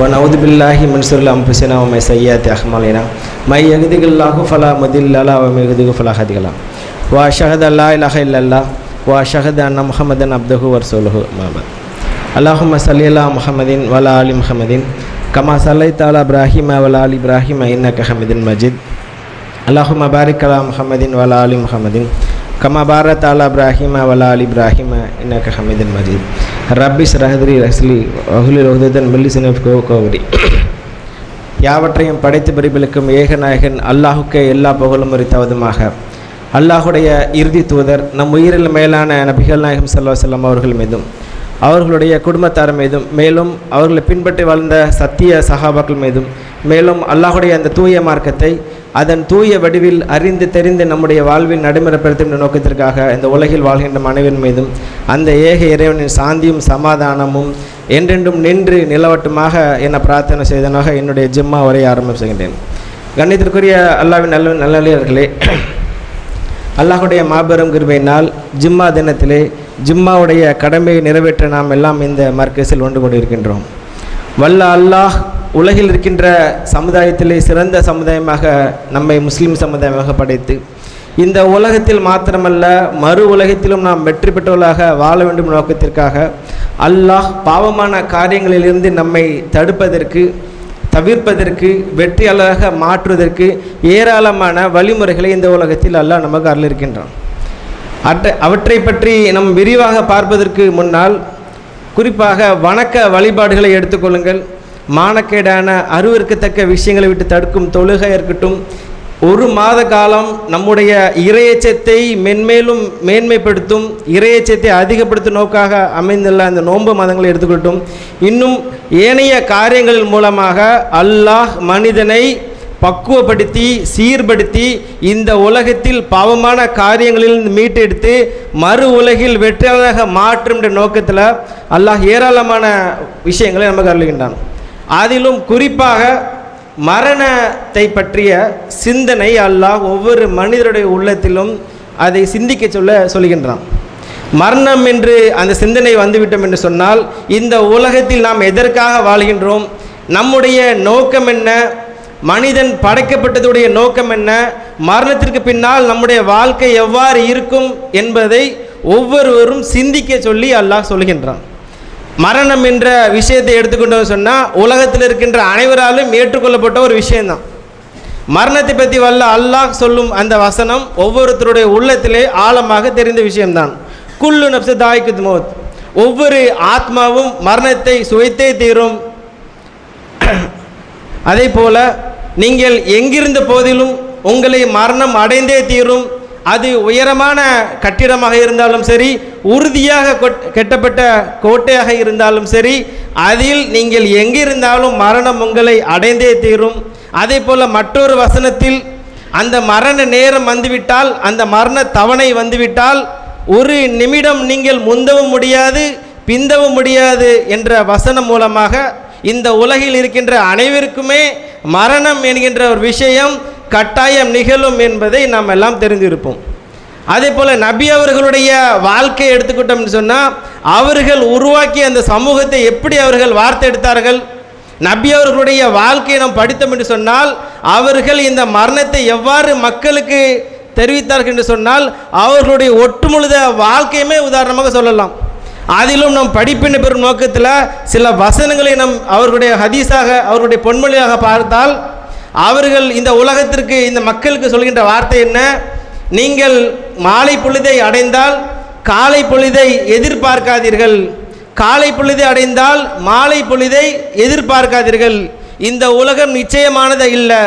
ونعوذ بالله من شرور أنفسنا ومن سيئات أعمالنا. من يهده الله فلا مضل له ومن يضلل فلا هادي له. وأشهد أن لا إله إلا الله وأشهد أن محمدا عبده ورسوله. أما بعد. اللهم صل على محمد وعلى آل محمد. كما صليت على إبراهيم وعلى آل إبراهيم إنك حميد مجيد. اللهم بارك على محمد وعلى آل محمد. Comma Bharat அலா இப்ராஹிம வலா அலி இப்ராஹிம இன்னக்க ஹமீதன் மஜீத் ரப்பிஸ் ரஹத்ரி ரஸ்லி அஹுலில் உஹதன் கோ கோவரி யாவற்றையும் படைத்து பிரிபலிக்கும் ஏகநாயகன் அல்லாஹுக்கே எல்லா புகழும் உரித்தவதுமாக அல்லாஹுடைய இறுதி தூதர் நம் உயிரில் மேலான நபிகள் நாயகம் சல்லா செல்லம் அவர்கள் மீதும் அவர்களுடைய குடும்பத்தார் மீதும் மேலும் அவர்களை பின்பற்றி வாழ்ந்த சத்திய சகாபாக்கள் மீதும் மேலும் அல்லாஹுடைய அந்த தூய மார்க்கத்தை அதன் தூய வடிவில் அறிந்து தெரிந்து நம்முடைய வாழ்வின் நடைமுறைப்படுத்தும் நோக்கத்திற்காக இந்த உலகில் வாழ்கின்ற மனைவின் மீதும் அந்த ஏக இறைவனின் சாந்தியும் சமாதானமும் என்றென்றும் நின்று நிலவட்டுமாக என பிரார்த்தனை செய்தனாக என்னுடைய ஜிம்மா வரை ஆரம்பிச்சுகின்றேன் கண்ணியத்திற்குரிய அல்லாவின் நல்ல நல்லே அல்லாஹுடைய மாபெரும் கிருபையினால் ஜிம்மா தினத்திலே ஜிம்மாவுடைய கடமையை நிறைவேற்ற நாம் எல்லாம் இந்த மர்க்கஸில் ஒன்று கொண்டிருக்கின்றோம். வல்ல அல்லாஹ் உலகில் இருக்கின்ற சமுதாயத்திலே சிறந்த சமுதாயமாக நம்மை முஸ்லீம் சமுதாயமாக படைத்து இந்த உலகத்தில் மாத்திரமல்ல மறு உலகத்திலும் நாம் வெற்றி பெற்றவர்களாக வாழ வேண்டும் நோக்கத்திற்காக அல்லாஹ் பாவமான காரியங்களிலிருந்து நம்மை தடுப்பதற்கு தவிர்ப்பதற்கு வெற்றியாளராக மாற்றுவதற்கு ஏராளமான வழிமுறைகளை இந்த உலகத்தில் அல்லாஹ் நமக்கு அருளிருக்கின்றான் அற்ற அவற்றை பற்றி நம் விரிவாக பார்ப்பதற்கு முன்னால் குறிப்பாக வணக்க வழிபாடுகளை எடுத்துக்கொள்ளுங்கள் மானக்கேடான அருவிற்கத்தக்க விஷயங்களை விட்டு தடுக்கும் தொழுகை இருக்கட்டும் ஒரு மாத காலம் நம்முடைய இறையச்சத்தை மென்மேலும் மேன்மைப்படுத்தும் இறையச்சத்தை அதிகப்படுத்தும் நோக்காக அமைந்துள்ள அந்த நோன்பு மதங்களை எடுத்துக்கொள்ளட்டும். இன்னும் ஏனைய காரியங்கள் மூலமாக அல்லாஹ் மனிதனை பக்குவப்படுத்தி சீர்படுத்தி இந்த உலகத்தில் பாவமான காரியங்களில் மீட்டெடுத்து மறு உலகில் வெற்றியாளராக மாற்றும் என்ற நோக்கத்தில் அல்லாஹ் ஏராளமான விஷயங்களை நமக்கு அருளுகின்றான். அதிலும் குறிப்பாக மரணத்தை பற்றிய சிந்தனை அல்லாஹ் ஒவ்வொரு மனிதருடைய உள்ளத்திலும் அதை சிந்திக்க சொல்ல சொல்கின்றான். மரணம் என்று அந்த சிந்தனை வந்துவிட்டோம் என்று சொன்னால் இந்த உலகத்தில் நாம் எதற்காக வாழ்கின்றோம்? நம்முடைய நோக்கம் என்ன? மனிதன் படைக்கப்பட்டதுடைய நோக்கம் என்ன? மரணத்திற்கு பின்னால் நம்முடைய வாழ்க்கை எவ்வாறு இருக்கும் என்பதை ஒவ்வொருவரும் சிந்திக்க சொல்லி அல்லாஹ் சொல்கின்றான். மரணம் என்ற விஷயத்தை எடுத்துக்கொண்டு சொன்னால் உலகத்தில் இருக்கின்ற அனைவராலும் ஏற்றுக்கொள்ளப்பட்ட ஒரு விஷயம்தான். மரணத்தை பற்றி வல்ல அல்லாஹ் சொல்லும் அந்த வசனம் ஒவ்வொருத்தருடைய உள்ளத்திலே ஆழமாக தெரிந்த விஷயம்தான். குல்லு நப்சு தாய்க்கு மோத். ஒவ்வொரு ஆத்மாவும் மரணத்தை சுவைத்தே தீரும். அதே போல் நீங்கள் எங்கிருந்த போதிலும் உங்களை மரணம் அடைந்தே தீரும். அது உயரமான கட்டிடமாக இருந்தாலும் சரி உறுதியாக கெட்டப்பட்ட கோட்டையாக இருந்தாலும் சரி அதில் நீங்கள் எங்கிருந்தாலும் மரணம் உங்களை அடைந்தே தீரும். அதே போல் மற்றொரு வசனத்தில் அந்த மரண நேரம் வந்துவிட்டால் அந்த மரண தவணை வந்துவிட்டால் ஒரு நிமிடம் நீங்கள் முந்தவும் முடியாது பிந்தவும் முடியாது என்ற வசனம் மூலமாக இந்த உலகில் இருக்கின்ற அனைவருக்குமே மரணம் என்கின்ற ஒரு விஷயம் கட்டாயம் நிகழும் என்பதை நாம் எல்லாம் தெரிந்திருப்போம். அதே போல் நபி அவர்களுடைய வாழ்க்கையை எடுத்துக்கிட்டோம்னு சொன்னால் அவர்கள் உருவாக்கிய அந்த சமூகத்தை எப்படி அவர்கள் வார்த்தை எடுத்தார்கள் நபி அவர்களுடைய வாழ்க்கையை நாம் படித்தோம் என்று சொன்னால் அவர்கள் இந்த மரணத்தை எவ்வாறு மக்களுக்கு தெரிவித்தார்கள் என்று சொன்னால் அவர்களுடைய ஒட்டுமுழுத வாழ்க்கையுமே உதாரணமாக சொல்லலாம். அதிலும் நம் படிப்பின் பெறும் நோக்கத்தில் சில வசனங்களை நம் அவர்களுடைய ஹதீஸாக அவர்களுடைய பொன்மொழியாக பார்த்தால் அவர்கள் இந்த உலகத்திற்கு இந்த மக்களுக்கு சொல்கின்ற வார்த்தை என்ன? நீங்கள் மாலை பொழுதை அடைந்தால் காலை பொழுதை எதிர்பார்க்காதீர்கள். காலை பொழுதை அடைந்தால் மாலை பொழுதை எதிர்பார்க்காதீர்கள். இந்த உலகம் நிச்சயமானது இல்லை.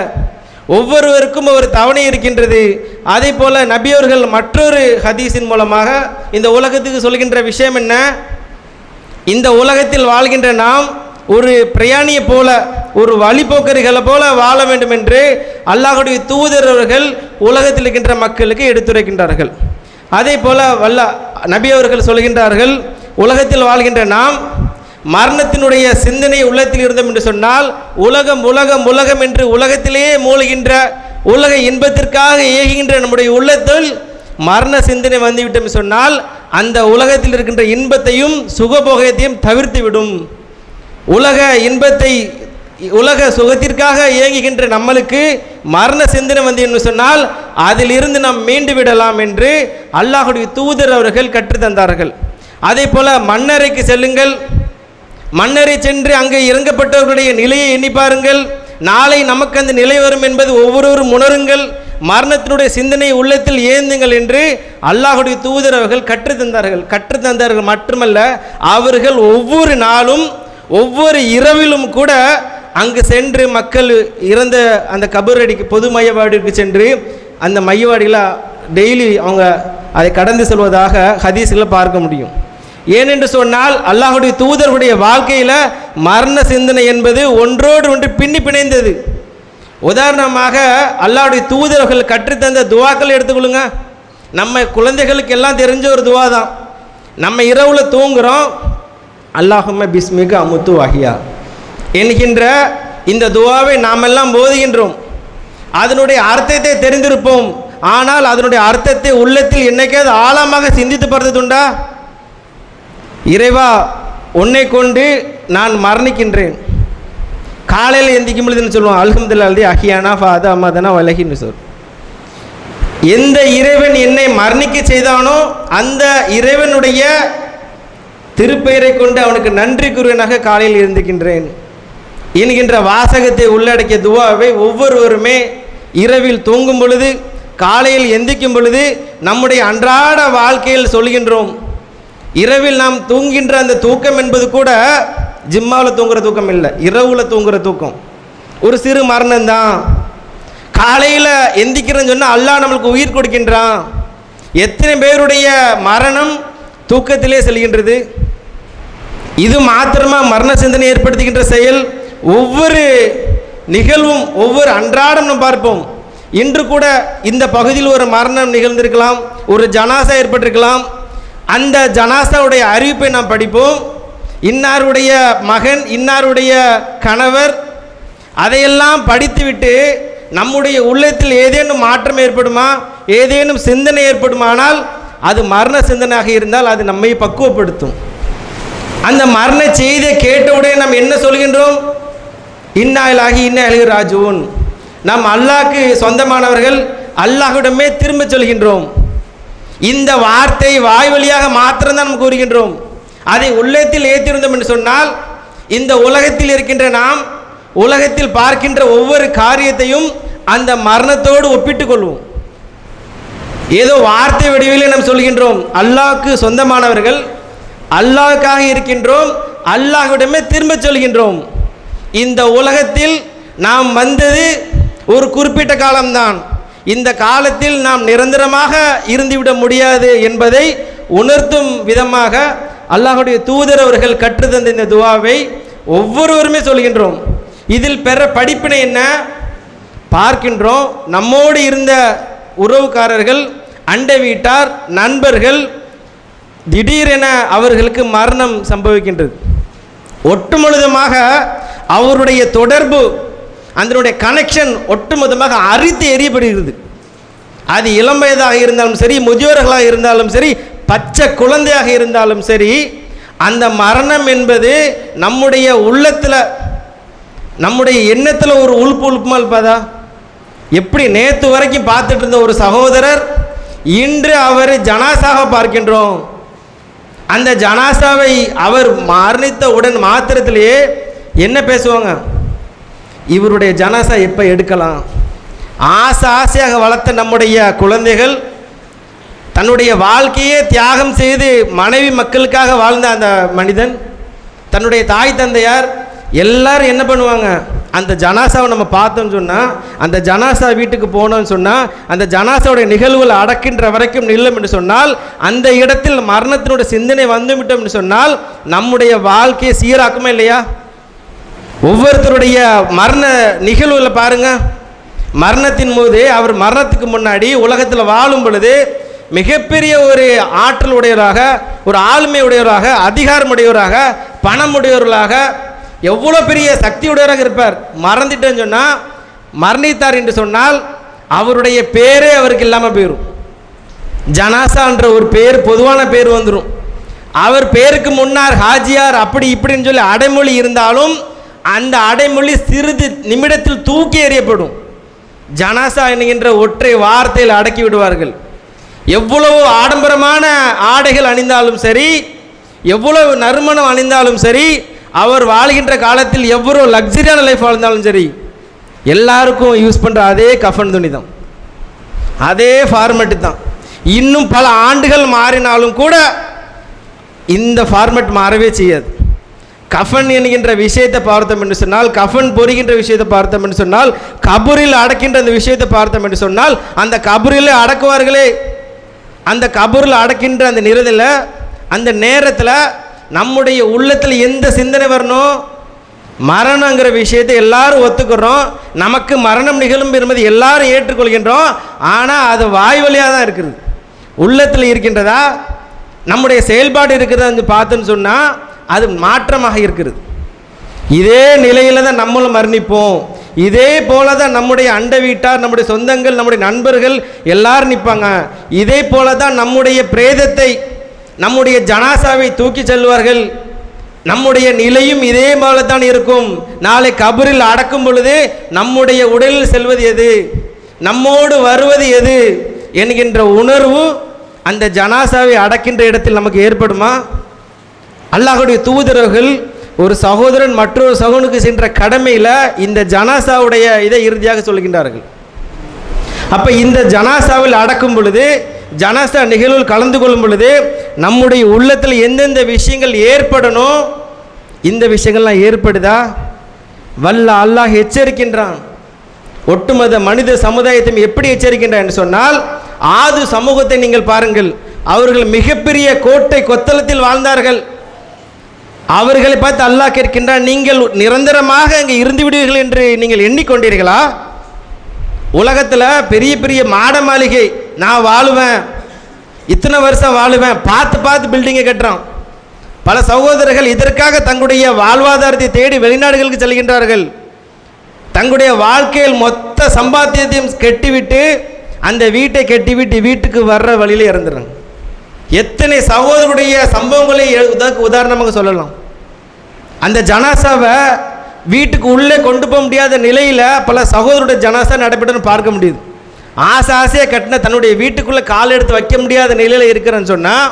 ஒவ்வொருவருக்கும் ஒரு தவணை இருக்கின்றது. அதே போல் நபியவர்கள் மற்றொரு ஹதீஸின் மூலமாக இந்த உலகத்துக்கு சொல்கின்ற விஷயம் என்ன? இந்த உலகத்தில் வாழ்கின்ற நாம் ஒரு பிரயாணியை போல ஒரு வழிபோக்கர்களை போல வாழ வேண்டும் என்று அல்லாஹுடைய தூதரவர்கள் உலகத்தில் இருக்கின்ற மக்களுக்கு எடுத்துரைக்கின்றார்கள். அதே போல வல்ல நபி அவர்கள் சொல்கின்றார்கள் உலகத்தில் வாழ்கின்ற நாம் மரணத்தினுடைய சிந்தனை உள்ளத்தில் இருந்தோம் என்று சொன்னால் உலகம் உலகம் உலகம் என்று உலகத்திலேயே மூழ்கின்ற உலக இன்பத்திற்காக ஏகின்ற நம்முடைய உள்ளத்தில் மரண சிந்தனை வந்துவிட்டோம் சொன்னால் அந்த உலகத்தில் இருக்கின்ற இன்பத்தையும் சுகபோகத்தையும் தவிர்த்து விடும் உலக இன்பத்தை உலக சுகத்திற்காக இயங்குகின்ற நம்மளுக்கு மரண சிந்தனை வந்து என்று சொன்னால் அதிலிருந்து நாம் மீண்டு விடலாம் என்று அல்லாஹுடைய தூதர் அவர்கள் கற்றுத்தந்தார்கள் அதே போல மன்னரைக்கு செல்லுங்கள். மன்னரை சென்று அங்கே இறங்கப்பட்டவர்களுடைய நிலையை எண்ணி பாருங்கள். நாளை நமக்கு அந்த நிலை வரும் என்பது ஒவ்வொருவரும் உணருங்கள். மரணத்தினுடைய சிந்தனை உள்ளத்தில் ஏந்துங்கள் என்று அல்லாஹுடைய தூதர் அவர்கள் கற்றுத்தந்தார்கள் கற்றுத்தந்தார்கள் மட்டுமல்ல அவர்கள் ஒவ்வொரு நாளும் ஒவ்வொரு இரவிலும் கூட அங்கு சென்று மக்கள் இறந்த அந்த கபரடிக்கு பொது மையவாடிக்கு சென்று அந்த மையவாடியில் டெய்லி அவங்க அதை கடந்து செல்வதாக ஹதீஸில் பார்க்க முடியும். ஏனென்று சொன்னால் அல்லாஹுடைய தூதர்களுடைய வாழ்க்கையில் மரண சிந்தனை என்பது ஒன்றோடு ஒன்று பின்னி பிணைந்தது. உதாரணமாக அல்லாஹுடைய தூதர்கள் கற்றுத்தந்த துவாக்கள் எடுத்துக்கொள்ளுங்க. நம்ம குழந்தைகளுக்கு எல்லாம் தெரிஞ்ச ஒரு துவா தான் நம்ம இரவில் தூங்குகிறோம் அல்லாஹும பிஸ்மிகு அமுத்து வாகியா என்கின்ற இந்த துவாவை நாமெல்லாம் போதுகின்றோம். அதனுடைய அர்த்தத்தை தெரிந்திருப்போம். ஆனால் அதனுடைய அர்த்தத்தை உள்ளத்தில் என்னைக்காவது ஆழமாக சிந்தித்து பார்த்ததுண்டா? இறைவா உன்னை கொண்டு நான் மரணிக்கின்றேன். காலையில் எந்திக்கும் பொழுதுன்னு சொல்லுவோம் அல்ஹம்துல்லா அஹியானா ஃபாதா அம்மாதானா வலகின்னு சொல். எந்த இறைவன் என்னை மரணிக்க செய்தானோ அந்த இறைவனுடைய திருப்பெயரை கொண்டு அவனுக்கு நன்றி கூறுவனாக காலையில் இருந்துக்கின்றேன் என்கின்ற வாசகத்தை உள்ளடக்கிய துவாவை ஒவ்வொருவருமே இரவில் தூங்கும் பொழுது காலையில் எந்திக்கும் பொழுது நம்முடைய அன்றாட வாழ்க்கையில் சொல்கின்றோம். இரவில் நாம் தூங்குகின்ற அந்த தூக்கம் என்பது கூட ஜிம்மாவில் தூங்குற தூக்கம் இல்லை இரவில் தூங்குற தூக்கம். ஒரு சிறு மரணம்தான். காலையில் எந்திக்கிறேன்னு சொன்னால் அல்லாஹ் நம்மளுக்கு உயிர் கொடுக்கின்றான். எத்தனை பேருடைய மரணம் தூக்கத்திலே செல்கின்றது? இது மாத்திரமா மரண சிந்தனை ஏற்படுத்துகின்ற செயல். ஒவ்வொரு நிகழ்வும் ஒவ்வொரு அன்றாடம் நாம் பார்ப்போம். இன்று கூட இந்த பகுதியில் ஒரு மரணம் நிகழ்ந்திருக்கலாம் ஒரு ஜனாசா ஏற்பட்டிருக்கலாம். அந்த ஜனாசாவுடைய அறிவிப்பை நாம் படிப்போம். இன்னாருடைய மகன் இன்னாருடைய கணவர் அதையெல்லாம் படித்துவிட்டு நம்முடைய உள்ளத்தில் ஏதேனும் மாற்றம் ஏற்படுமா ஏதேனும் சிந்தனை ஏற்படுமானால் அது மரண சிந்தனையாக இருந்தால் அது நம்மை பக்குவப்படுத்தும். அந்த மரண செய்தியை கேட்டவுடனே நாம் என்ன சொல்கின்றோம்? இன்னாயிலாகி இன்ன ராஜுவன் நாம் அல்லாஹ்க்கு சொந்தமானவர்கள் அல்லாஹ்விடமே திரும்ப சொல்கின்றோம். இந்த வார்த்தை வாய் வழியாக மாத்திரம்தான் நாம் கூறுகின்றோம். அதை உள்ளத்தில் ஏற்றிருந்தோம் என்று சொன்னால் இந்த உலகத்தில் இருக்கின்ற நாம் உலகத்தில் பார்க்கின்ற ஒவ்வொரு காரியத்தையும் அந்த மரணத்தோடு ஒப்பிட்டுக் கொள்வோம். ஏதோ வார்த்தை வடிவிலே நாம் சொல்கின்றோம் அல்லாஹ்க்கு சொந்தமானவர்கள் அல்லாஹ்க்காக இருக்கின்றோம் அல்லாஹ்விடமே திரும்ப சொல்கின்றோம். இந்த உலகத்தில் நாம் வந்தது ஒரு குறிப்பிட்ட காலம்தான். இந்த காலத்தில் நாம் நிரந்தரமாக இருந்துவிட முடியாது என்பதை உணர்த்தும் விதமாக அல்லாஹுடைய தூதர் அவர்கள் கற்றுத்தந்த இந்த துவாவை ஒவ்வொருவருமே சொல்கின்றோம். இதில் பெற படிப்பினை என்ன? பார்க்கின்றோம். நம்மோடு இருந்த உறவுக்காரர்கள் அண்டை வீட்டார் நண்பர்கள் திடீரென அவர்களுக்கு மரணம் சம்பவிக்கின்றது. ஒட்டுமுழுதுமாக அவருடைய தொடர்பு அதனுடைய கனெக்ஷன் ஒட்டுமொத்தமாக அரித்து எரியப்படுகிறது அது இளம் வயதாக இருந்தாலும் சரி முதியோர்களாக இருந்தாலும் சரி பச்சை குழந்தையாக இருந்தாலும் சரி அந்த மரணம் என்பது நம்முடைய உள்ளத்தில் நம்முடைய எண்ணத்தில் ஒரு உழுப்பு உழுப்புமா இருப்பாதா? எப்படி நேற்று வரைக்கும் பார்த்துட்டு இருந்த ஒரு சகோதரர் இன்று அவர் ஜனாசாக பார்க்கின்றோம். அந்த ஜனாசாவை அவர் மரணித்த உடன் மாத்திரத்திலேயே என்ன பேசுவாங்க? இவருடைய ஜனாசா எப்போ எடுக்கலாம்? ஆசை ஆசையாக வளர்த்த நம்முடைய குழந்தைகள் தன்னுடைய வாழ்க்கையே தியாகம் செய்து மனைவி மக்களுக்காக வாழ்ந்த அந்த மனிதன் தன்னுடைய தாய் தந்தையார் எல்லாரும் என்ன பண்ணுவாங்க? அந்த ஜனாசாவை நம்ம பார்த்தோம்னு சொன்னால் அந்த ஜனாசா வீட்டுக்கு போனோம்னு சொன்னால் அந்த ஜனாசாவுடைய நிகழ்வுகள் அடக்கின்ற வரைக்கும் நில்லும் என்று சொன்னால் அந்த இடத்தில் மரணத்தினுடைய சிந்தனை வந்துவிட்டோம் என்று சொன்னால் நம்முடைய வாழ்க்கையை சீராக்குமா இல்லையா? ஒவ்வொருத்தருடைய மரண நிகழ்வுகளை பாருங்க. மரணத்தின் போது அவர் மரணத்துக்கு முன்னாடி உலகத்தில் வாழும் பொழுது மிகப்பெரிய ஒரு ஆற்றல் உடையவராக ஒரு ஆளுமை உடையவராக அதிகாரம் உடையவராக பணம் உடையவர்களாக எவ்வளோ பெரிய சக்தி உடையவராக இருப்பார்? மறந்துட்டேன்னு சொன்னால் மரணித்தார் என்று சொன்னால் அவருடைய பேரே அவருக்கு இல்லாமல் போயிடும் ஜனாசான்ற ஒரு பேர் பொதுவான பேர் வந்துடும் அவர் பேருக்கு முன்னார் ஹாஜியார் அப்படி இப்படின்னு சொல்லி அடைமொழி இருந்தாலும் அந்த அடைமொழி சிறிது நிமிடத்தில் தூக்கி எறியப்படும். ஜனாசா என்கின்ற ஒற்றை வார்த்தையில் அடக்கி விடுவார்கள். எவ்வளவு ஆடம்பரமான ஆடைகள் அணிந்தாலும் சரி எவ்வளவு நறுமணம் அணிந்தாலும் சரி அவர் வாழ்கின்ற காலத்தில் எவ்வளோ லக்ஸரியான லைஃப் வாழ்ந்தாலும் சரி எல்லாருக்கும் யூஸ் பண்ணுற அதே கஃபன் துணி தான் அதே ஃபார்மெட்டு தான். இன்னும் பல ஆண்டுகள் மாறினாலும் கூட இந்த ஃபார்மெட் மாறவே செய்யாது. கஃபன் என்கின்ற விஷயத்தை பார்த்தோம் என்று சொன்னால் கஃபன் பொறுகின்ற விஷயத்தை பார்த்தோம் என்று சொன்னால் கபூரில் அடக்கின்ற அந்த விஷயத்தை பார்த்தோம் என்று சொன்னால் அந்த கபூரில் அடக்குவார்களே. அந்த கபூரில் அடக்கின்ற அந்த நிறத்தில் அந்த நேரத்தில் நம்முடைய உள்ளத்தில் எந்த சிந்தனை வரணும்? மரணங்கிற விஷயத்தை எல்லாரும் ஒத்துக்கிறோம். நமக்கு மரணம் நிகழும் என்பது எல்லாரும் ஏற்றுக்கொள்கின்றோம். ஆனால் அது வாய் வழியாக தான் இருக்குது. உள்ளத்தில் இருக்கின்றதா? நம்முடைய செயல்பாடு இருக்கிறதா பார்த்துன்னு சொன்னால் அது மாற்றமாக இருக்கிறது. இதே நிலையில் தான் நம்மளும் மரணிப்போம். இதே போல தான் நம்முடைய அண்டை வீட்டார் நம்முடைய சொந்தங்கள் நம்முடைய நண்பர்கள் எல்லாரும் நிற்பாங்க இதே போல தான் நம்முடைய பிரேதத்தை நம்முடைய ஜனாசாவை தூக்கி செல்வார்கள். நம்முடைய நிலையும் இதே போல தான் இருக்கும். நாளை கபரில் அடக்கும் பொழுது நம்முடைய உடலில் செல்வது எது? நம்மோடு வருவது எது? என்கின்ற உணர்வு அந்த ஜனாசாவை அடக்கின்ற இடத்தில் நமக்கு ஏற்படுமா? அல்லாஹுடைய தூதரர்கள் ஒரு சகோதரன் மற்றொரு சகோனுக்கு சென்ற கடமையில் இந்த ஜனாசாவுடைய இதை இறுதியாக சொல்கின்றார்கள். அப்போ இந்த ஜனாசாவில் அடக்கும் பொழுது ஜனாசா நிகழ்வில் கலந்து கொள்ளும் பொழுது நம்முடைய உள்ளத்தில் எந்தெந்த விஷயங்கள் ஏற்படணும் இந்த விஷயங்கள்லாம் ஏற்படுதா? வல்ல அல்லாஹ் எச்சரிக்கின்றான். ஒட்டுமொத்த மனித சமுதாயத்தையும் எப்படி எச்சரிக்கின்றான் என்று சொன்னால் ஆது சமூகத்தை நீங்கள் பாருங்கள். அவர்கள் மிகப்பெரிய கோட்டை கொத்தளத்தில் வாழ்ந்தார்கள். அவர்களை பார்த்து அல்லாஹ் கேட்கின்றான் நீங்கள் நிரந்தரமாக அங்கே இருந்து விடுவீர்கள் என்று நீங்கள் எண்ணிக்கொண்டீர்களா? உலகத்தில் பெரிய பெரிய மாட மாளிகை நான் வாழுவேன். இத்தனை வருஷம் வாழுவேன். பார்த்து பார்த்து பில்டிங்கை கட்டுறான். பல சகோதரர்கள் இதற்காக தங்களுடைய வாழ்வாதாரத்தை தேடி வெளிநாடுகளுக்கு செல்கின்றார்கள். தங்களுடைய வாழ்க்கையில் மொத்த சம்பாத்தியத்தையும் கெட்டிவிட்டு அந்த வீட்டை கட்டிவிட்டு வீட்டுக்கு வர்ற வழியில் இறந்துடுறாங்க. எத்தனை சகோதரருடைய சம்பவங்களை உதாரணமாக சொல்லலாம். அந்த ஜனாசாவை வீட்டுக்கு உள்ளே கொண்டு போக முடியாத நிலையில் பல சகோதரருடைய ஜனாசா நடைபெற்றுன்னு பார்க்க முடியுது. ஆசை ஆசையாக கட்டின தன்னுடைய வீட்டுக்குள்ளே கால் எடுத்து வைக்க முடியாத நிலையில் இருக்கிறேன்னு சொன்னால்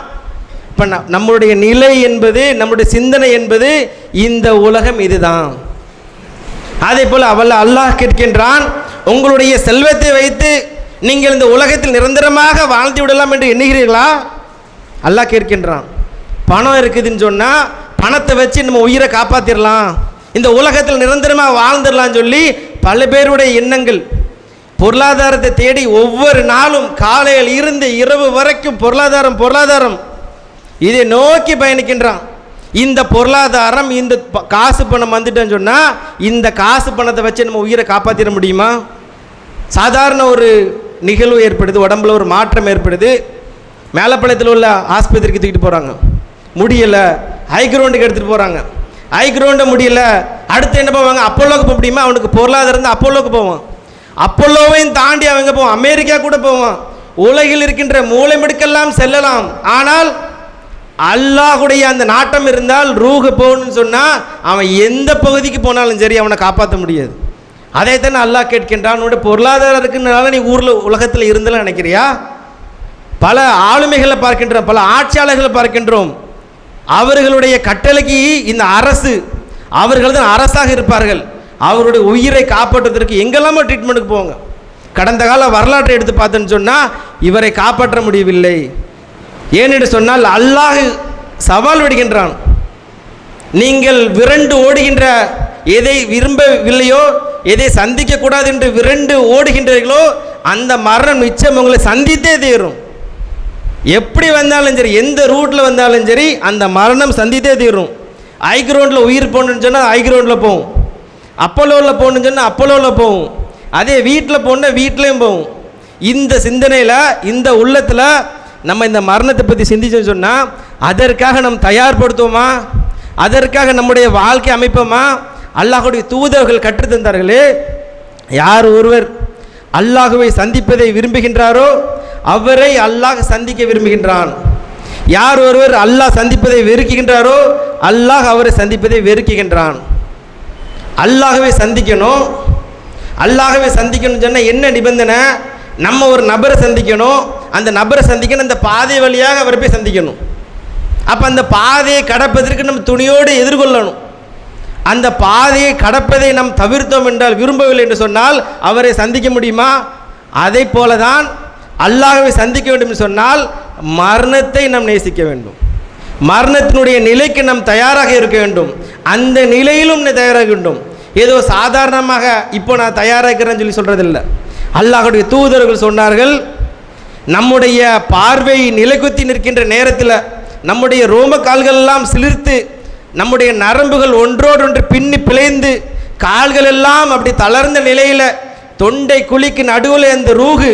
இப்போ நம்மளுடைய நிலை என்பது நம்முடைய சிந்தனை என்பது இந்த உலகம் இதுதான். அதே போல் அவள் அல்லாஹ் கேட்கின்றான் உங்களுடைய செல்வத்தை வைத்து நீங்கள் இந்த உலகத்தில் நிரந்தரமாக வாழ்ந்து விடலாம் என்று எண்ணுகிறீர்களா? அல்லாஹ் கேட்கின்றான் பணம் இருக்குதுன்னு சொன்னால் பணத்தை வச்சு நம்ம உயிரை காப்பாற்றிடலாம் இந்த உலகத்தில் நிரந்தரமாக வாழ்ந்துடலாம்னு சொல்லி பல பேருடைய எண்ணங்கள் பொருளாதாரத்தை தேடி ஒவ்வொரு நாளும் காலையில் இருந்து இரவு வரைக்கும் பொருளாதாரம் பொருளாதாரம். இதை நோக்கி பயணிக்கின்றான். இந்த பொருளாதாரம் இந்த காசு பணம் வந்துட்டேன்னு சொன்னால் இந்த காசு பணத்தை வச்சு நம்ம உயிரை காப்பாற்றிட முடியுமா? சாதாரண ஒரு நிகழ்வு ஏற்படுது உடம்புல ஒரு மாற்றம் ஏற்படுது. மேலப்பாளையத்தில் உள்ள ஆஸ்பத்திரிக்கு தூக்கிட்டு போகிறாங்க முடியலை ஹை கிரவுண்டுக்கு எடுத்துகிட்டு போகிறாங்க ஹை கிரவுண்டை முடியல அடுத்து என்ன போவாங்க? அப்போலோக்கு போக முடியுமா? அவனுக்கு பொருளாதாரம் அப்போலோக்கு போவான். அப்பல்லோவையும் தாண்டி அவங்க போவான் அமெரிக்கா கூட போவான் உலகில் இருக்கின்ற மூலமிடுக்கெல்லாம் செல்லலாம். ஆனால் அல்லாஹுடைய அந்த நாட்டம் இருந்தால் ரூஹு போகணும்னு சொன்னால் அவன் எந்த பகுதிக்கு போனாலும் சரி அவனை காப்பாற்ற முடியாது. அதே தானே அல்லாஹ் கேட்கின்றான். உன்னோட பொருளாதாரம் இருக்குனால நீ ஊரில் உலகத்தில் இருந்தலாம் நினைக்கிறியா? பல ஆளுமைகளை பார்க்கின்றோம் பல ஆட்சியாளர்களை பார்க்கின்றோம். அவர்களுடைய கட்டளைக்கு இந்த அரசு அவர்கள் தான் அரசாக இருப்பார்கள். அவருடைய உயிரை காப்பாற்றுவதற்கு எங்கெல்லாமோ ட்ரீட்மெண்ட்டுக்கு போவாங்க. கடந்த கால வரலாற்றை எடுத்து பார்த்தேன்னு சொன்னால் இவரை காப்பாற்ற முடியவில்லை. ஏனென்று சொன்னால் அல்லாஹ் சவால் விடுகின்றான். நீங்கள் விரண்டு ஓடுகின்ற எதை விரும்பவில்லையோ எதை சந்திக்கக்கூடாது என்று விரண்டு ஓடுகின்றீர்களோ அந்த மரணம் நிச்சயம் உங்களை சந்தித்தே தீரும். எப்படி வந்தாலும் சரி எந்த ரூட்டில் வந்தாலும் சரி அந்த மரணம் சந்தித்தே தீரும். ஐ கிரவுண்டில் உயிர் போகணுன்னு சொன்னால் ஐ கிரவுண்டில் போகும் அப்பலோவில் போகணுன்னு சொன்னால் அப்பலோவில் போகும். அதே வீட்டில் போகணுன்னா வீட்லேயும் போகும். இந்த சிந்தனையில் இந்த உள்ளத்தில் நம்ம இந்த மரணத்தை பற்றி சிந்திச்சோன்னு சொன்னால் அதற்காக நம்ம தயார்படுத்துவோமா? அதற்காக நம்முடைய வாழ்க்கை அமைப்போமா? அல்லாஹுடைய தூதர்கள் கற்றுத்தந்தார்களே யார் ஒருவர் அல்லாஹுவை சந்திப்பதை விரும்புகின்றாரோ அவரை அல்லாஹ் சந்திக்க விரும்புகின்றான். யார் ஒருவர் அல்லாஹ் சந்திப்பதை வெறுக்குகின்றாரோ அல்லாஹ் அவரை சந்திப்பதை வெறுக்குகின்றான் அல்லாகவே சந்திக்கணும். அல்லாகவே சந்திக்கணும்னு சொன்னால் என்ன நிபந்தனை? நம்ம ஒரு நபரை சந்திக்கணும். அந்த நபரை சந்திக்கணும் அந்த பாதை வழியாக அவரை போய் சந்திக்கணும். அப்போ அந்த பாதையை கடப்பதற்கு நம்ம துணியோடு எதிர்கொள்ளணும். அந்த பாதையை கடப்பதை நாம் தவிர்த்தோம் என்றால் விரும்பவில்லை என்று சொன்னால் அவரை சந்திக்க முடியுமா? அதை போல தான் அல்லாகவே சந்திக்க வேண்டும் என்று சொன்னால் மரணத்தை நாம் நேசிக்க வேண்டும். மரணத்தினுடைய நிலைக்கு நாம் தயாராக இருக்க வேண்டும். அந்த நிலையிலும் தயாராக வேண்டும். ஏதோ சாதாரணமாக இப்போ நான் தயாராக இருக்கிறேன்னு சொல்லி சொல்கிறதில்ல அல்லாஹுடைய தூதர்கள் சொன்னார்கள் நம்முடைய பார்வை நிலைக்குத்தி நிற்கின்ற நேரத்தில் நம்முடைய ரோம கால்கள் எல்லாம் சிலிர்த்து நம்முடைய நரம்புகள் ஒன்றோடொன்று பின்னி பிழைந்து கால்கள் எல்லாம் அப்படி தளர்ந்த நிலையில் தொண்டை குழிக்கு நடுவில் அந்த ரூகு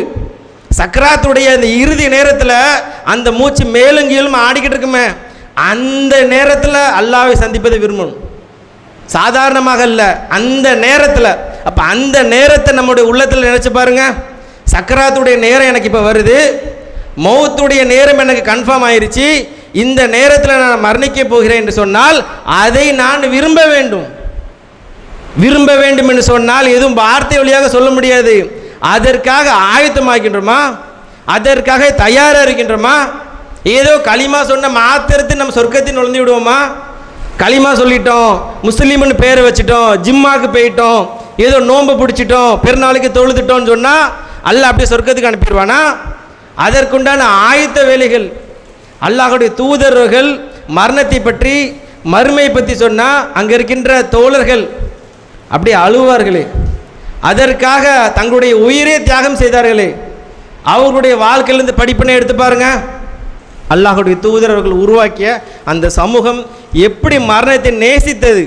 சக்கராத்துடைய அந்த இறுதி நேரத்தில் அந்த மூச்சு மேலும் கீழும் ஆடிக்கிட்டு இருக்குமே. அந்த நேரத்தில் அல்லாவை சந்திப்பதை விரும்பணும். சாதாரணமாக இல்லை அந்த நேரத்தில். அப்போ அந்த நேரத்தை நம்முடைய உள்ளத்தில் நினச்சி பாருங்க. சக்கராத்துடைய நேரம் எனக்கு இப்போ வருது. மௌத்துடைய நேரம் எனக்கு கன்ஃபார்ம் ஆயிடுச்சு இந்த நேரத்தில் நான் மரணிக்க போகிறேன் என்று சொன்னால் அதை நான் விரும்ப வேண்டும். விரும்ப வேண்டும் என்று சொன்னால் எதுவும் வார்த்தை வழியாக சொல்ல முடியாது. அதற்காக ஆயத்தமாகின்றோமா? அதற்காக தயாராக இருக்கின்றோமா? ஏதோ களிமா சொன்ன மாத்திரத்தை நம்ம சொர்க்கத்தை நுழைந்து விடுவோமா? களிமா சொல்லிட்டோம் முஸ்லீம்னு பேரை வச்சிட்டோம் ஜிம்மாக்கு போயிட்டோம் ஏதோ நோன்பு பிடிச்சிட்டோம் பெருநாளைக்கு தொழுதுட்டோம்னு சொன்னால் அல்ல அப்படியே சொர்க்கத்துக்கு அனுப்பிடுவானா? அதற்குண்டான ஆயத்த வேலைகள் அல்லாஹுடைய தூதர்கள் மரணத்தை பற்றி மறுமையை பற்றி சொன்னால் அங்கே இருக்கின்ற தோழர்கள் அப்படியே அழுவார்களே. அதற்காக தங்களுடைய உயிரே தியாகம் செய்தார்களே. அவர்களுடைய வாழ்க்கையிலிருந்து படிப்பினை எடுத்து பாருங்கள் அல்லாஹுடைய தூதரவர்கள் உருவாக்கிய அந்த சமூகம் எப்படி மரணத்தை நேசித்தது?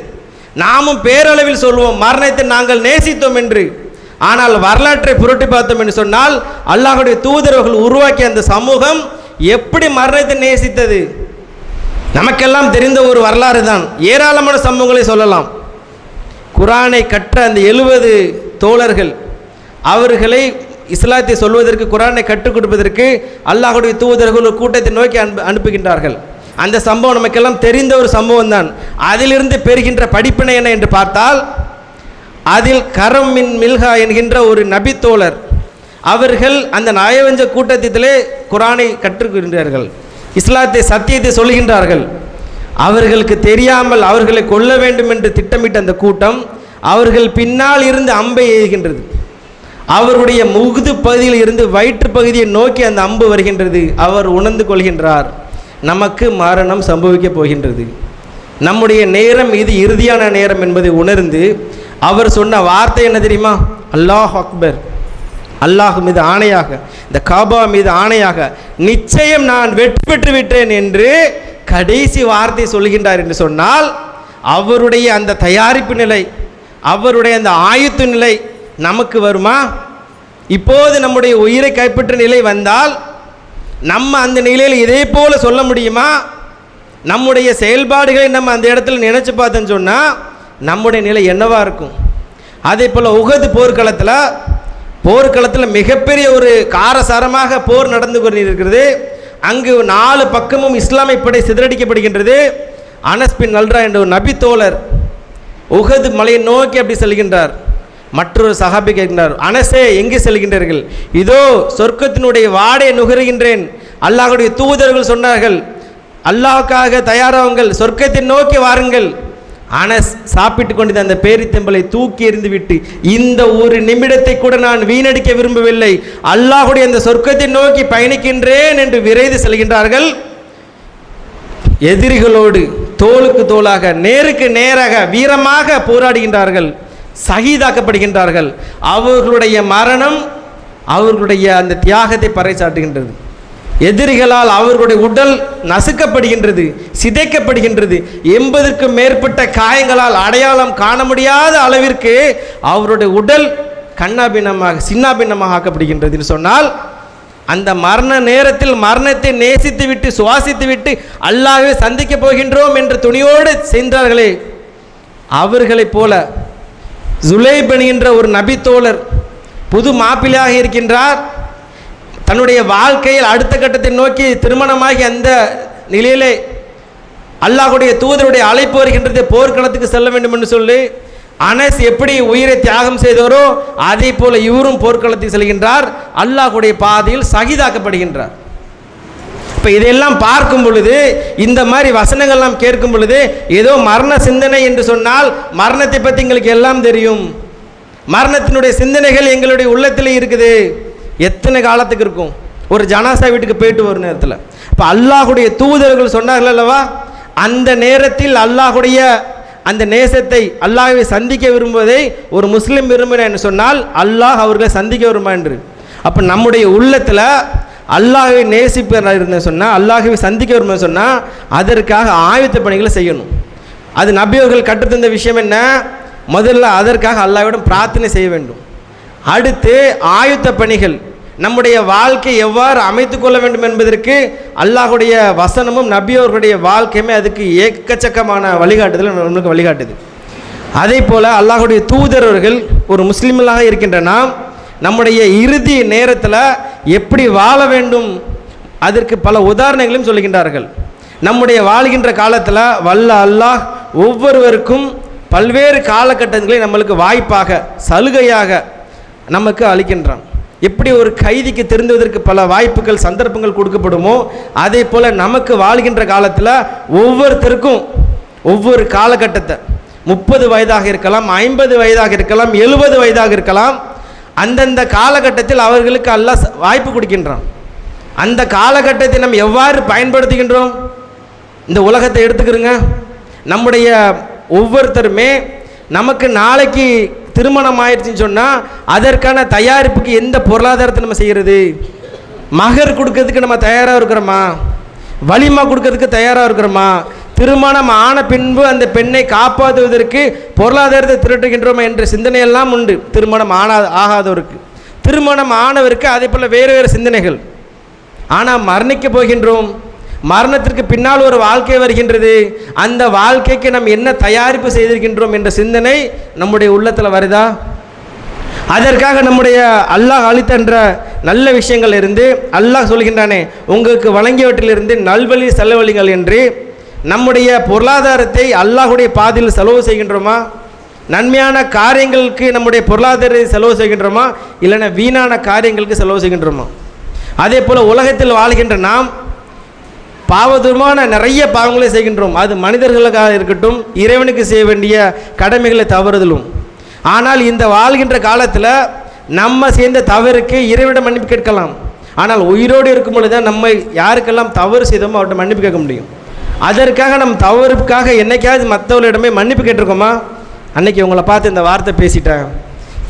நாமும் பேரளவில் சொல்வோம் மரணத்தை நாங்கள் நேசித்தோம் என்று. ஆனால் வரலாற்றை புரட்டி பார்த்தோம் என்று சொன்னால் அல்லாஹுடைய தூதரவர்கள் உருவாக்கிய அந்த சமூகம் எப்படி மரணத்தை நேசித்தது? நமக்கெல்லாம் தெரிந்த ஒரு வரலாறு தான். ஏராளமான சம்பவங்களை சொல்லலாம். குரானை கற்ற அந்த எழுபது தோழர்கள் அவர்களை இஸ்லாத்தை சொல்வதற்கு குரானை கற்றுக் கொடுப்பதற்கு அல்லாஹுடைய தூதர்கள் ஒரு கூட்டத்தை நோக்கி அனுப்பு அனுப்புகின்றார்கள். அந்த சம்பவம் நமக்கெல்லாம் தெரிந்த ஒரு சம்பவம் தான் அதிலிருந்து பெறுகின்ற படிப்பினை என்ன என்று பார்த்தால் அதில் கரம் மின் மில்ஹா என்கின்ற ஒரு நபித்தோழர் அவர்கள் அந்த நாயவஞ்ச கூட்டத்திலே குரானை கற்றுக்கின்றார்கள் இஸ்லாத்தை சத்தியத்தை சொல்கின்றார்கள். அவர்களுக்கு தெரியாமல் அவர்களை கொல்ல வேண்டும் என்று திட்டமிட்ட அந்த கூட்டம் அவர்கள் பின்னால் இருந்து அம்பை எய்கின்றது. அவருடைய முகுது பகுதியில் இருந்து வயிற்று பகுதியை நோக்கி அந்த அம்பு வருகின்றது. அவர் உணர்ந்து கொள்கின்றார் நமக்கு மரணம் சம்பவிக்கப் போகின்றது. நம்முடைய நேரம் இது இறுதியான நேரம் என்பதை உணர்ந்து அவர் சொன்ன வார்த்தை என்ன தெரியுமா? அல்லாஹ் அக்பர். அல்லாஹ் மீது ஆணையாக இந்த காபா மீது ஆணையாக நிச்சயம் நான் வெற்றி பெற்று விட்டேன் என்று கடைசி வார்த்தை சொல்கின்றார் என்று சொன்னால் அவருடைய அந்த தயாரிப்பு நிலை அவருடைய அந்த ஆயுத்து நிலை நமக்கு வருமா? இப்போது நம்முடைய உயிரை கைப்பற்ற நிலை வந்தால் நம்ம அந்த நிலையில் இதே போல் சொல்ல முடியுமா? நம்முடைய செயல்பாடுகளை நம்ம அந்த இடத்துல நினச்சி பார்த்தோன்னு சொன்னால் நம்முடைய நிலை என்னவாக இருக்கும்? அதே போல் உகது போர்க்களத்தில் போர்க்களத்தில் மிகப்பெரிய ஒரு காரசாரமாக போர் நடந்து கொண்டிருக்கிறது. அங்கு நாலு பக்கமும் இஸ்லாமிய படை சிதறடிக்கப்படுகின்றது. அனஸ்பின் நல்ரா என்ற ஒரு நபி தோழர் உகது மலையை நோக்கி அப்படி செல்கின்றார். மற்றொரு சஹாபி கேட்கின்றார் அனசே எங்கே செல்கின்றீர்கள்? இதோ சொர்க்கத்தினுடைய வாடையை நுகருகின்றேன். அல்லாஹுடைய தூதர்கள் சொன்னார்கள் அல்லாஹுக்காக தயாராகுங்கள் சொர்க்கத்தை நோக்கி வாருங்கள். அனஸ் சாப்பிட்டு கொண்டிருந்த அந்த பேரித்தம்பலை தூக்கி எறிந்து விட்டு இந்த ஒரு நிமிடத்தை கூட நான் வீணடிக்க விரும்பவில்லை. அல்லாஹுடைய அந்த சொர்க்கத்தை நோக்கி பயணிக்கின்றேன் என்று விரைந்து செல்கின்றார்கள். எதிரிகளோடு தோளுக்கு தோளாக நேருக்கு நேராக வீரமாக போராடுகின்றார்கள். சகிதாக்கப்படுகின்றார்கள். அவர்களுடைய மரணம் அவர்களுடைய அந்த தியாகத்தை பறைசாட்டுகின்றது எதிரிகளால் அவர்களுடைய உடல் நசுக்கப்படுகின்றது சிதைக்கப்படுகின்றது. எண்பதற்கும் மேற்பட்ட காயங்களால் அடையாளம் காண முடியாத அளவிற்கு அவருடைய உடல் கண்ணாபின்னமாக சின்னாபின்னமாக ஆக்கப்படுகின்றதுன்னு சொன்னால் அந்த மரண நேரத்தில் மரணத்தை நேசித்து விட்டு சுவாசித்து விட்டு அல்லாவே சந்திக்கப் போகின்றோம் என்ற துணியோடு சென்றார்களே. அவர்களைப் போல ஜுலைப் என்கின்ற ஒரு நபித்தோழர் புது மாப்பிள்ளையாக இருக்கின்றார். தன்னுடைய வாழ்க்கையில் அடுத்த கட்டத்தை நோக்கி திருமணமாகி அந்த நிலையிலே அல்லாஹுடைய தூதருடைய அழைப்பு வருகின்றது. போர்க்களத்துக்கு செல்ல வேண்டும் என்று சொல்லி அனஸ் எப்படி உயிரை தியாகம் செய்தவரோ அதே போல இவரும் போர்க்களத்துக்கு செல்கின்றார். அல்லாஹுடைய பாதையில் சகிதாக்கப்படுகின்றார். இப்போ இதையெல்லாம் பார்க்கும் பொழுது இந்த மாதிரி வசனங்கள்லாம் கேட்கும் பொழுது ஏதோ மரண சிந்தனை என்று சொன்னால் மரணத்தை பற்றி எங்களுக்கு எல்லாம் தெரியும். மரணத்தினுடைய சிந்தனைகள் எங்களுடைய உள்ளத்தில் இருக்குது. எத்தனை காலத்துக்கு இருக்கும்? ஒரு ஜனாசா வீட்டுக்கு போயிட்டு வரும் நேரத்தில். இப்போ அல்லாஹுடைய தூதர்கள் சொன்னார்கள் அல்லவா அந்த நேரத்தில் அல்லாஹுடைய அந்த நேசத்தை அல்லாஹை சந்திக்க விரும்புவதை ஒரு முஸ்லீம் விரும்புகிறேன் என்று சொன்னால் அல்லாஹ் அவர்களை சந்திக்க விரும்ப என்று. அப்போ நம்முடைய உள்ளத்தில் அல்லாஹை நேசிப்பதாக இருந்தேன் சொன்னால் அல்லாஹை சந்திக்க விரும்ப சொன்னால் அதற்காக ஆயுத்த பணிகளை செய்யணும். அது நபியவர்கள் கற்றுத்தந்த விஷயம் என்ன? முதல்ல அதற்காக அல்லாஹ்விடம் பிரார்த்தனை செய்ய வேண்டும். அடுத்து ஆயுத்த பணிகள். நம்முடைய வாழ்க்கை எவ்வாறு அமைத்து கொள்ள வேண்டும் என்பதற்கு அல்லாஹுடைய வசனமும் நபியோர்களுடைய வாழ்க்கையுமே அதுக்கு ஏக்கச்சக்கமான வழிகாட்டுதல் நம்மளுக்கு வழிகாட்டுது. அதே போல் அல்லாஹுடைய தூதரவர்கள் ஒரு முஸ்லீம்களாக இருக்கின்ற நாம் நம்முடைய இறுதி நேரத்தில் எப்படி வாழ வேண்டும்? அதற்கு பல உதாரணங்களையும் சொல்கின்றார்கள். நம்முடைய வாழ்கின்ற காலத்தில் வல்ல அல்லாஹ் ஒவ்வொருவருக்கும் பல்வேறு காலகட்டங்களை நம்மளுக்கு வாய்ப்பாக சலுகையாக நமக்கு அளிக்கின்றான். எப்படி ஒரு கைதிக்கு திருந்துவதற்கு பல வாய்ப்புகள் சந்தர்ப்பங்கள் கொடுக்கப்படுமோ அதே போல் நமக்கு வாழ்கின்ற காலத்தில் ஒவ்வொருத்தருக்கும் ஒவ்வொரு காலகட்டத்தை முப்பது வயதாக இருக்கலாம் ஐம்பது வயதாக இருக்கலாம் எழுபது வயதாக இருக்கலாம் அந்தந்த காலகட்டத்தில் அவர்களுக்கு அல்ல வாய்ப்பு கொடுக்கின்றான். அந்த காலகட்டத்தை நம்ம எவ்வாறு பயன்படுத்துகின்றோம்? இந்த உலகத்தை எடுத்துக்கிறோங்க நம்முடைய ஒவ்வொருத்தருமே நமக்கு நாளைக்கு திருமணம் ஆயிடுச்சுன்னு சொன்னால் அதற்கான தயாரிப்புக்கு எந்த பொருளாதாரத்தை நம்ம செய்கிறது மகர் கொடுக்கறதுக்கு நம்ம தயாராக இருக்கிறோமா? வலிமா கொடுக்கறதுக்கு தயாராக இருக்கிறோமா? திருமணம் ஆன பின்பு அந்த பெண்ணை காப்பாற்றுவதற்கு பொருளாதாரத்தை திரட்டுகின்றோமா என்ற சிந்தனையெல்லாம் உண்டு. திருமணம் ஆனா ஆகாதவருக்கு. திருமணம் ஆனவருக்கு அதே போல் வேறு வேறு சிந்தனைகள். ஆனால் மரணிக்க போகின்றோம். மரணத்திற்கு பின்னால் ஒரு வாழ்க்கை வருகின்றது. அந்த வாழ்க்கைக்கு நாம் என்ன தயாரிப்பு செய்திருக்கின்றோம் என்ற சிந்தனை நம்முடைய உள்ளத்தில் வருதா? அதற்காக நம்முடைய அல்லாஹ் அளித்தன்ற நல்ல விஷயங்கள் இருந்து அல்லாஹ் சொல்கின்றானே உங்களுக்கு வழங்கியவற்றிலிருந்து நல்வழி செலவழிங்கள் என்று நம்முடைய பொருளாதாரத்தை அல்லாஹுடைய பாதையில் செலவு செய்கின்றோமா? நன்மையான காரியங்களுக்கு நம்முடைய பொருளாதாரத்தை செலவு செய்கின்றோமா? இல்லைன்னா வீணான காரியங்களுக்கு செலவு செய்கின்றோமா? அதே போல் உலகத்தில் வாழ்கின்ற நாம் பாவதூரமான நிறைய பாவங்களை செய்கின்றோம். அது மனிதர்களுக்காக இருக்கட்டும் இறைவனுக்கு செய்ய வேண்டிய கடமைகளை தவறுதலும். ஆனால் இந்த வாழ்கின்ற காலத்தில் நம்ம செய்த தவறுக்கு இறைவனிடம் மன்னிப்பு கேட்கலாம். ஆனால் உயிரோடு இருக்கும் பொழுது தான் நம்ம யாருக்கெல்லாம் தவறு செய்தோமோ அவர்கிட்ட மன்னிப்பு கேட்க முடியும். அதற்காக நம் தவறுக்காக என்னைக்காவது மற்றவர்களிடமே மன்னிப்பு கேட்டிருக்கோமா? அன்னைக்கு உங்களை பார்த்து இந்த வார்த்தை பேசிட்டேன்.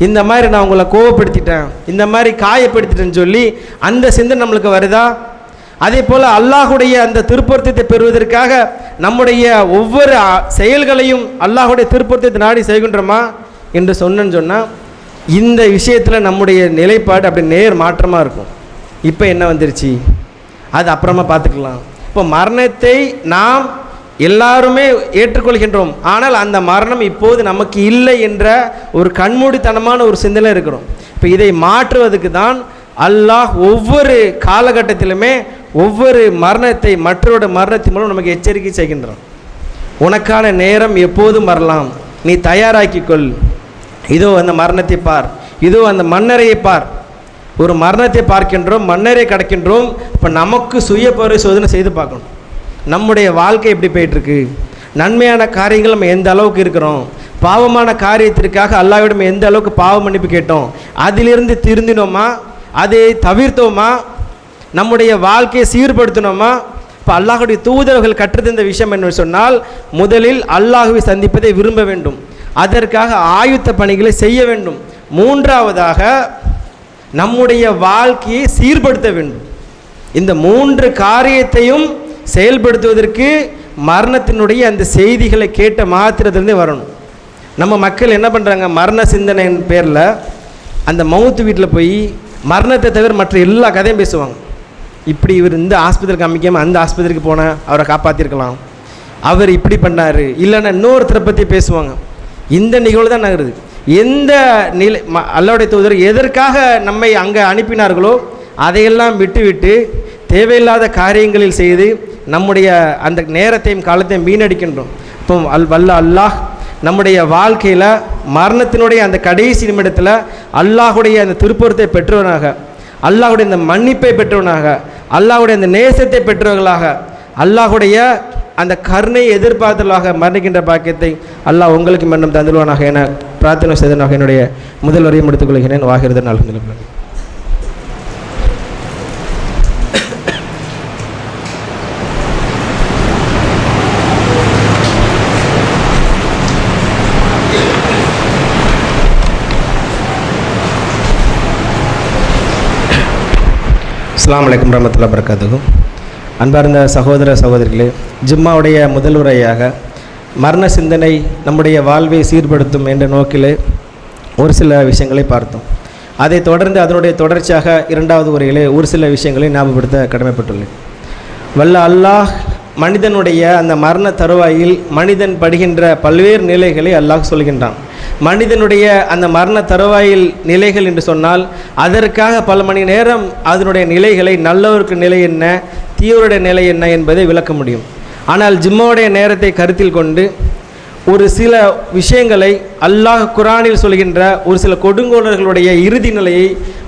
இந்த மாதிரி நான் உங்களை கோவப்படுத்திட்டேன். இந்த மாதிரி காயப்படுத்திட்டேன்னு சொல்லி அந்த சிந்தனை நம்மளுக்கு வருதா? அதே போல் அல்லாஹுடைய அந்த திருப்பொருத்தத்தை பெறுவதற்காக நம்முடைய ஒவ்வொரு செயல்களையும் அல்லாஹுடைய திருப்பொருத்தத்தை நாடி செய்கின்றோமா? என்று சொன்னேன்னு சொன்னால் இந்த விஷயத்தில் நம்முடைய நிலைப்பாடு அப்படி நேர் மாற்றமாக இருக்கும். இப்போ என்ன வந்துருச்சு? அது அப்புறமா பார்த்துக்கலாம். இப்போ மரணத்தை நாம் எல்லாருமே ஏற்றுக்கொள்கின்றோம். ஆனால் அந்த மரணம் இப்போது நமக்கு இல்லை என்ற ஒரு கண்மூடித்தனமான ஒரு சிந்தனை இருக்கிறோம். இப்போ இதை மாற்றுவதற்கு தான் அல்லாஹ் ஒவ்வொரு காலகட்டத்திலுமே ஒவ்வொரு மரணத்தை மற்றவரோட மரணத்தின் மூலம் நமக்கு எச்சரிக்கை செய்கின்றான். உனக்கான நேரம் எப்போதும் வரலாம். நீ தயாராக்கிக்கொள் இதோ அந்த மரணத்தை பார். இதோ அந்த மன்னரையை பார். ஒரு மரணத்தை பார்க்கின்றோம் மன்னரை கடக்கின்றோம் இப்போ நமக்கு சுய பரிசோதனை செய்து பார்க்கணும். நம்முடைய வாழ்க்கை எப்படி போயிட்டுருக்கு? நன்மையான காரியங்கள் நம்ம எந்த அளவுக்கு இருக்கிறோம்? பாவமான காரியத்திற்காக அல்லாவிடம் எந்த அளவுக்கு பாவ மன்னிப்பு கேட்டோம்? அதிலிருந்து திருந்தினோமா? அதை தவிர்த்தோமா? நம்முடைய வாழ்க்கையை சீர்படுத்தினோமா? இப்போ அல்லாஹுடைய தூதர்கள் கற்றுத்தந்த விஷயம் என்ன சொன்னால் முதலில் அல்லாஹுவை சந்திப்பதை விரும்ப வேண்டும். அதற்காக ஆயுத்த பணிகளை செய்ய வேண்டும். மூன்றாவதாக நம்முடைய வாழ்க்கையை சீர்படுத்த வேண்டும். இந்த மூன்று காரியத்தையும் செயல்படுத்துவதற்கு மரணத்தினுடைய அந்த செய்திகளை கேட்ட மாத்திரத்திலிருந்தே வரணும். நம்ம மக்கள் என்ன பண்ணுறாங்க மரண சிந்தனையின் பேரில் அந்த மவுத்து வீட்டில் போய் மரணத்தை தவிர மற்ற எல்லா கதையும் பேசுவாங்க. இப்படி இவர் இந்த ஆஸ்பத்திரிக்கு அமைக்காமல் அந்த ஆஸ்பத்திரிக்கு போனால் அவரை காப்பாற்றிருக்கலாம் அவர் இப்படி பண்ணார். இல்லைன்னா இன்னொருத்தரை பற்றி பேசுவாங்க. இந்த நிகழ்வு தான் நகருது எந்த நிலை ம- தூதர் எதற்காக நம்மை அங்கே அனுப்பினார்களோ அதையெல்லாம் விட்டுவிட்டு தேவையில்லாத காரியங்களில் செய்து நம்முடைய அந்த நேரத்தையும் காலத்தையும் வீணடிக்கின்றோம். இப்போ அல் வல்ல அல்லாஹ் நம்முடைய வாழ்க்கையில் மரணத்தினுடைய அந்த கடைசி நிமிடத்தில் அல்லாஹுடைய அந்த திருப்பூரத்தை பெற்றவனாக அல்லாஹுடைய இந்த மன்னிப்பை பெற்றவனாக அல்லாஹுடைய அந்த நேசத்தை பெற்றவர்களாக அல்லாஹுடைய அந்த கருணை எதிர்பார்த்தலாக மரணிக்கின்ற பாக்கியத்தை அல்லாஹ் உங்களுக்கு மன்னம் தந்துடுவானாக என பிரார்த்தனை செய்தனாக என்னுடைய முதல் வரையும் எடுத்துக் கொள்கிறேன் வாகிறது அல்ஹம்துலில்லாஹ் அஸ்லாம் வலைக்கம் வரமத்துல வரகாத்துக்கும் அன்பார்ந்த சகோதர சகோதரிகளே ஜும்மாவுடைய முதல் உரையாக மரண சிந்தனை நம்முடைய வாழ்வை சீர்படுத்தும் என்ற நோக்கிலே ஒரு சில விஷயங்களை பார்த்தோம். அதை தொடர்ந்து அதனுடைய தொடர்ச்சியாக இரண்டாவது உரையிலே ஒரு சில விஷயங்களை ஞாபகப்படுத்த கடமைப்பட்டுள்ளேன். வல்ல அல்லாஹ் மனிதனுடைய அந்த மரண தருவாயில் மனிதன் படுகின்ற பல்வேறு நிலைகளை அல்லாஹ் சொல்கின்றான். மனிதனுடைய அந்த மரண தருவாயில் நிலைகள் என்று சொன்னால் அதற்காக பல மணி நேரம் அதனுடைய நிலைகளை நல்லவருக்கு நிலை என்ன தீவிர நிலை என்ன என்பதை விளக்க முடியும். ஆனால் ஜிம்மாவுடைய நேரத்தை கருத்தில் கொண்டு ஒரு சில விஷயங்களை அல்லாஹ் குரானில் சொல்கின்ற ஒரு சில கொடுங்கோலர்களுடைய இறுதி நிலையை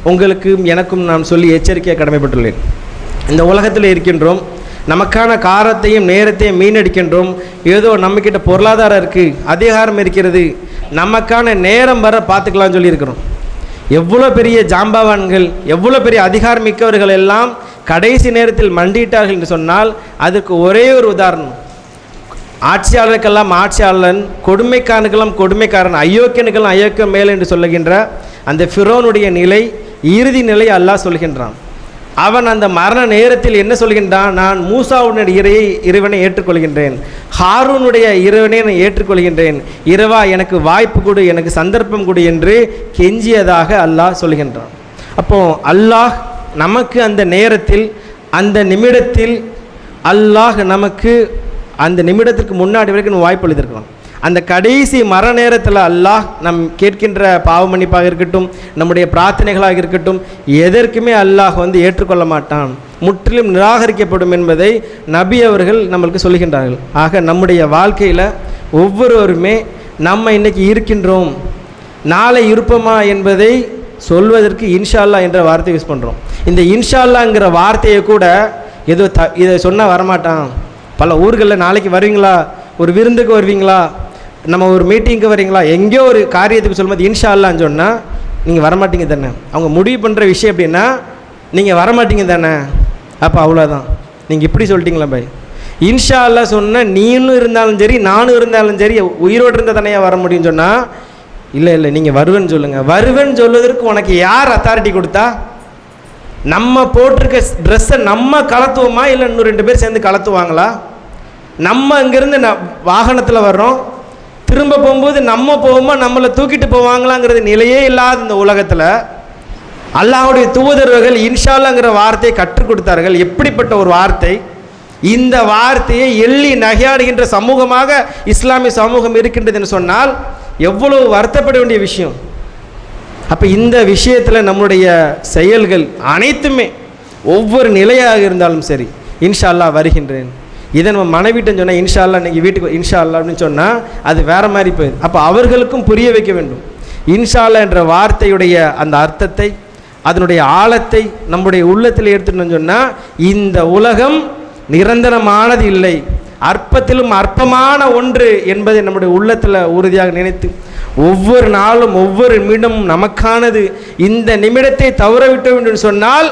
உங்களுக்கும் எனக்கும் நான் சொல்லி எச்சரிக்கையாக கடமைப்பட்டுள்ளேன். இந்த உலகத்தில் இருக்கின்றோம். நமக்கான காரத்தையும் நேரத்தையும் மீனடிக்கின்றோம் ஏதோ நம்மக்கிட்ட பொருளாதாரம் இருக்குது அதிகாரம் இருக்கிறது. நமக்கான நேரம் வர பார்த்துக்கலாம்னு சொல்லியிருக்கிறோம். எவ்வளோ பெரிய ஜாம்பவான்கள் எவ்வளோ பெரிய அதிகாரம் மிக்கவர்கள் எல்லாம் கடைசி நேரத்தில் மண்டிட்டார்கள் என்று சொன்னால் அதுக்கு ஒரே ஒரு உதாரணம். ஆட்சியாளருக்கெல்லாம் ஆட்சியாளன் கொடுமைக்காரனுக்கெல்லாம் கொடுமைக்காரன் அயோக்கியனுக்கெல்லாம் அயோக்கியம் மேல் என்று சொல்லுகின்ற அந்த ஃபிரோனுடைய நிலை இறுதி நிலை அல்லாஹ் சொல்கின்றான். அவன் அந்த மரண நேரத்தில் என்ன சொல்கின்றான்? நான் மூசாவுடைய இறையை இறைவனை ஏற்றுக்கொள்கின்றேன். ஹாரூனுடைய இறைவனை நான் ஏற்றுக்கொள்கின்றேன். இரவா எனக்கு வாய்ப்பு கொடு எனக்கு சந்தர்ப்பம் கொடு என்று கெஞ்சியதாக அல்லாஹ் சொல்கின்றான். அப்போ அல்லாஹ் நமக்கு அந்த நேரத்தில் அந்த நிமிடத்தில் அல்லாஹ் நமக்கு அந்த நிமிடத்திற்கு முன்னாடி வரைக்கும் வாய்ப்பு எழுதியிருக்கலாம் அந்த கடைசி மர நேரத்தில் அல்லாஹ் நம் கேட்கின்ற பாவ மன்னிப்பாக இருக்கட்டும் நம்முடைய பிரார்த்தனைகளாக இருக்கட்டும் எதற்குமே அல்லாஹ் வந்து ஏற்றுக்கொள்ள மாட்டான். முற்றிலும் நிராகரிக்கப்படும் என்பதை நபி அவர்கள் நம்மளுக்கு சொல்கின்றார்கள். ஆக நம்முடைய வாழ்க்கையில் ஒவ்வொருவருமே நம்ம இன்றைக்கி இருக்கின்றோம். நாளை இருப்போமா என்பதை சொல்வதற்கு இன்ஷால்லா என்ற வார்த்தை யூஸ் பண்ணுறோம் இந்த இன்ஷால்லாங்கிற வார்த்தையை கூட ஏதோ த இதை சொன்னால் வரமாட்டான். பல ஊர்களில் நாளைக்கு வருவீங்களா? ஒரு விருந்துக்கு வருவீங்களா? நம்ம ஒரு மீட்டிங்க்கு வரீங்களா எங்கேயோ ஒரு காரியத்துக்கு சொல்லும்போது இன்ஷால்லான்னு சொன்னால் நீங்கள் வரமாட்டீங்க தானே. அவங்க முடிவு பண்ணுற விஷயம் எப்படின்னா நீங்கள் வரமாட்டீங்க தானே. அப்போ அவ்வளோதான் நீங்கள் இப்படி சொல்லிட்டீங்களா பை இன்ஷா அல்லா சொன்னால் நீனும் இருந்தாலும் சரி நானும் இருந்தாலும் சரி உயிரோடு இருந்தால் தானே வர முடியும்னு சொன்னால் இல்லை இல்லை நீங்கள் வருவேன்னு சொல்லுங்கள் வருவேன்னு சொல்வதற்கு உனக்கு யார் அத்தாரிட்டி கொடுத்தா? நம்ம போட்டிருக்க ட்ரெஸ்ஸை நம்ம கலத்துவோமா? இல்லை இன்னும் ரெண்டு பேர் சேர்ந்து கலத்துவாங்களா? நம்ம இங்கேருந்து ந வாகனத்தில் வர்றோம். திரும்ப போகும்போது நம்ம போவோமா? நம்மளை தூக்கிட்டு போவாங்களாங்கிறது நிலையே இல்லாத இந்த உலகத்தில் அல்லாஹுடைய தூதரர்கள் இன்ஷால்லாங்கிற வார்த்தையை கற்றுக் கொடுத்தார்கள். எப்படிப்பட்ட ஒரு வார்த்தை? இந்த வார்த்தையை எள்ளி நகையாடுகின்ற சமூகமாக இஸ்லாமிய சமூகம் இருக்கின்றது என்று சொன்னால் எவ்வளவு வருத்தப்பட வேண்டிய விஷயம்? அப்போ இந்த விஷயத்தில் நம்முடைய செயல்கள் அனைத்துமே ஒவ்வொரு நிலையாக இருந்தாலும் சரி இன்ஷா அல்லா வருகின்றேன். இதை நம்ம மனைவிட்டம் சொன்னால் இன்ஷா அல்லா நீங்கள் வீட்டுக்கு இன்ஷா அல்லா அப்படின்னு சொன்னால் அது வேறு மாதிரி போயிடுது அப்போ அவர்களுக்கும் புரிய வைக்க வேண்டும். இன்ஷால்லா என்ற வார்த்தையுடைய அந்த அர்த்தத்தை அதனுடைய ஆழத்தை நம்முடைய உள்ளத்தில் எடுத்துட்டோம்னு சொன்னால் இந்த உலகம் நிரந்தரமானது இல்லை. அற்பத்திலும் அற்பமான ஒன்று என்பதை நம்முடைய உள்ளத்தில் உறுதியாக நினைத்து ஒவ்வொரு நாளும் ஒவ்வொரு நிமிடமும் நமக்கானது இந்த நிமிடத்தை தவற விட்டோம் என்று சொன்னால்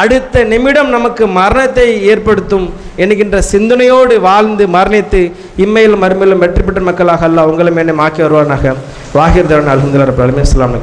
அடுத்த நிமிடம் நமக்கு மரணத்தை ஏற்படுத்தும் என்கின்ற சிந்தனையோடு வாழ்ந்து மரணித்து இம்மையிலும் மறுமையிலும் வெற்றி பெற்ற மக்களாக அல்ல உங்களும் என்னை மாக்கி வருவானாக. வாகிர் தரன் அலமதுல்லா ரபுல்லாலுமே அஸ்ஸலாமு